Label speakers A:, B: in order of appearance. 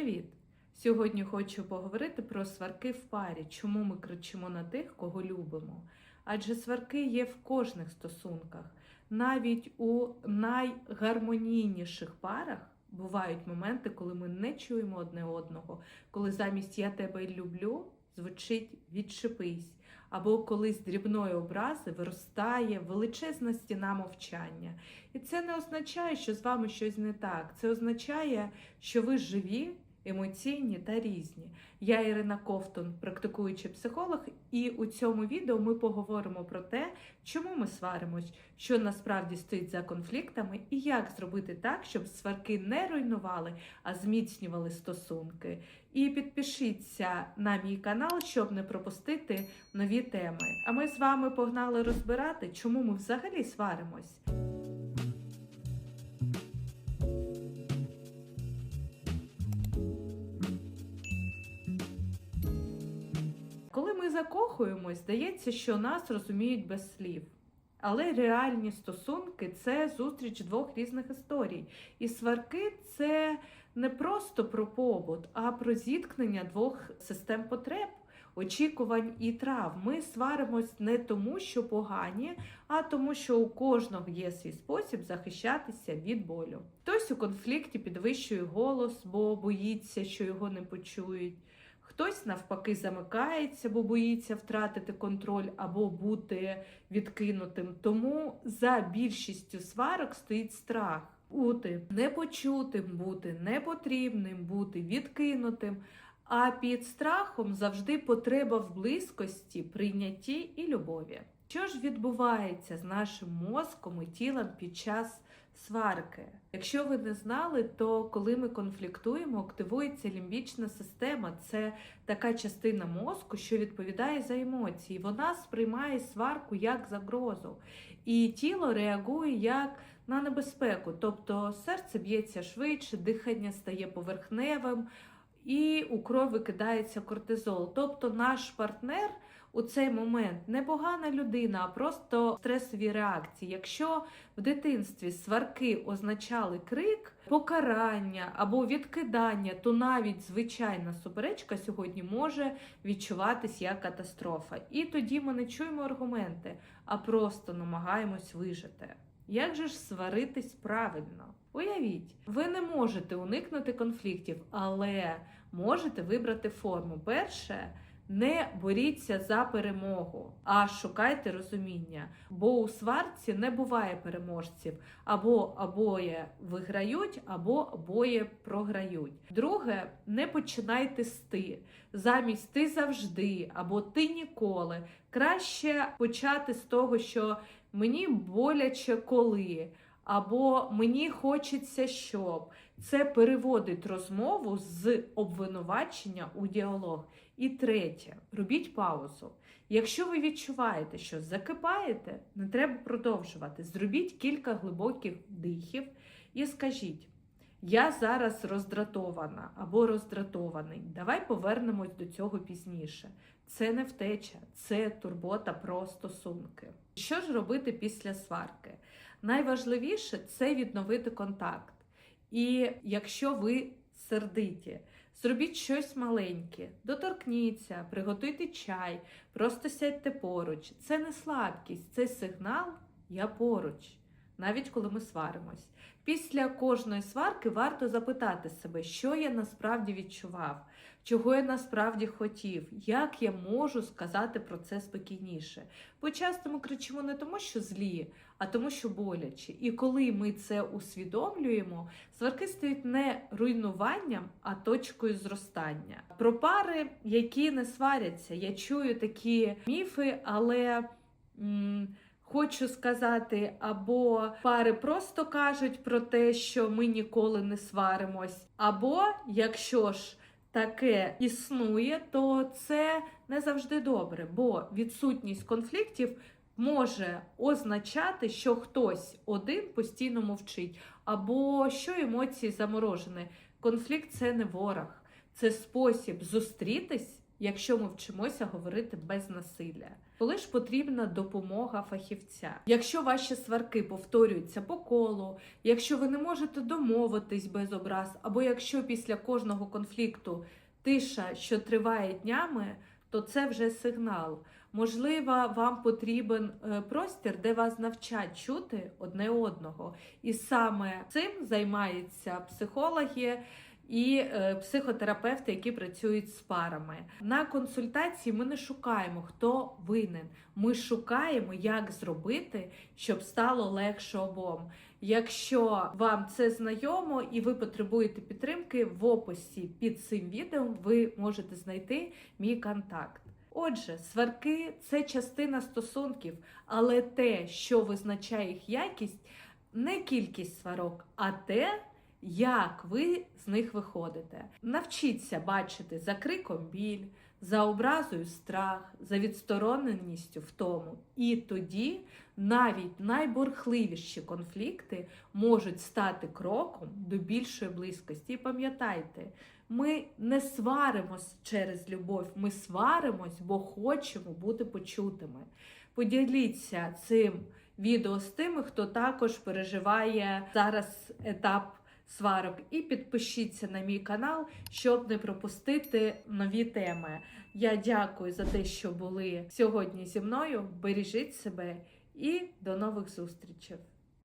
A: Привіт! Сьогодні хочу поговорити про сварки в парі. Чому ми кричимо на тих, кого любимо? Адже сварки є в кожних стосунках. Навіть у найгармонійніших парах бувають моменти, коли ми не чуємо одне одного, коли замість я тебе люблю звучить відчепись, або коли з дрібної образи виростає величезна стіна мовчання. І це не означає, що з вами щось не так. Це означає, що ви живі, емоційні та різні. Я Ірина Ковтун, практикуючий психолог, і у цьому відео ми поговоримо про те, чому ми сваримось, що насправді стоїть за конфліктами, і як зробити так, щоб сварки не руйнували, а зміцнювали стосунки. І підпишіться на мій канал, щоб не пропустити нові теми. А ми з вами погнали розбирати, чому ми взагалі сваримось. Закохуємось, здається, що нас розуміють без слів. Але реальні стосунки це зустріч двох різних історій. І сварки це не просто про побут, а про зіткнення двох систем потреб, очікувань і трав. Ми сваримось не тому, що погані, а тому, що у кожного є свій спосіб захищатися від болю. Хтось у конфлікті підвищує голос, бо боїться, що його не почують. Хтось навпаки замикається, бо боїться втратити контроль або бути відкинутим. Тому за більшістю сварок стоїть страх бути непочутим, бути непотрібним, бути відкинутим. А під страхом завжди потреба в близькості, прийнятті і любові. Що ж відбувається з нашим мозком і тілом під час сварки? Якщо ви не знали, то коли ми конфліктуємо, активується лімбічна система. Це така частина мозку, що відповідає за емоції. Вона сприймає сварку як загрозу, і тіло реагує як на небезпеку, тобто серце б'ється швидше, дихання стає поверхневим. І у кров викидається кортизол. Тобто наш партнер у цей момент не погана людина, а просто стресові реакції. Якщо в дитинстві сварки означали крик, покарання або відкидання, то навіть звичайна суперечка сьогодні може відчуватись як катастрофа. І тоді ми не чуємо аргументи, а просто намагаємось вижити. Як же ж сваритись правильно? Уявіть, ви не можете уникнути конфліктів, але можете вибрати форму. Перше, не боріться за перемогу, а шукайте розуміння. Бо у сварці не буває переможців. Або обоє виграють, або обоє програють. Друге, не починайте з ти. Замість ти завжди, або ти ніколи. Краще почати з того, що мені боляче коли. Або мені хочеться, щоб це переводить розмову з обвинувачення у діалог. І третє, робіть паузу. Якщо ви відчуваєте, що закипаєте, не треба продовжувати. Зробіть кілька глибоких дихів і скажіть: я зараз роздратована або роздратований. Давай повернемось до цього пізніше. Це не втеча, це турбота про стосунки. Що ж робити після сварки? Найважливіше це відновити контакт. І якщо ви сердиті, зробіть щось маленьке, доторкніться, приготуйте чай, просто сядьте поруч. Це не слабкість, це сигнал я поруч. Навіть коли ми сваримось. Після кожної сварки варто запитати себе, що я насправді відчував, чого я насправді хотів, як я можу сказати про це спокійніше. Бо часто ми кричимо не тому, що злі, а тому, що боляче. І коли ми це усвідомлюємо, сварки стають не руйнуванням, а точкою зростання. Про пари, які не сваряться, я чую такі міфи, але. М Хочу сказати, або пари просто кажуть про те, що ми ніколи не сваримось, або якщо ж таке існує, то це не завжди добре, бо відсутність конфліктів може означати, що хтось один постійно мовчить, або що емоції заморожені. Конфлікт це не ворог, це спосіб зустрітись якщо ми вчимося говорити без насилля. Коли ж потрібна допомога фахівця? Якщо ваші сварки повторюються по колу, якщо ви не можете домовитись без образ, або якщо після кожного конфлікту тиша, що триває днями, то це вже сигнал. Можливо, вам потрібен е, простір, де вас навчать чути одне одного. І саме цим займаються психологи і е, психотерапевти, які працюють з парами. На консультації ми не шукаємо, хто винен. Ми шукаємо, як зробити, щоб стало легше обом. Якщо вам це знайомо і ви потребуєте підтримки, в описі під цим відео ви можете знайти мій контакт. Отже, сварки це частина стосунків, але те, що визначає їх якість, не кількість сварок, а те, як ви з них виходите. Навчіться бачити за криком біль, за образою страх, за відстороненістю втому. І тоді навіть найборхливіші конфлікти можуть стати кроком до більшої близькості. І пам'ятайте, ми не сваримось через любов, ми сваримось, бо хочемо бути почутими. Поділіться цим відео з тими, хто також переживає зараз етап сварок. І підпишіться на мій канал, щоб не пропустити нові теми. Я дякую за те, що були сьогодні зі мною. Бережіть себе і до нових зустрічей!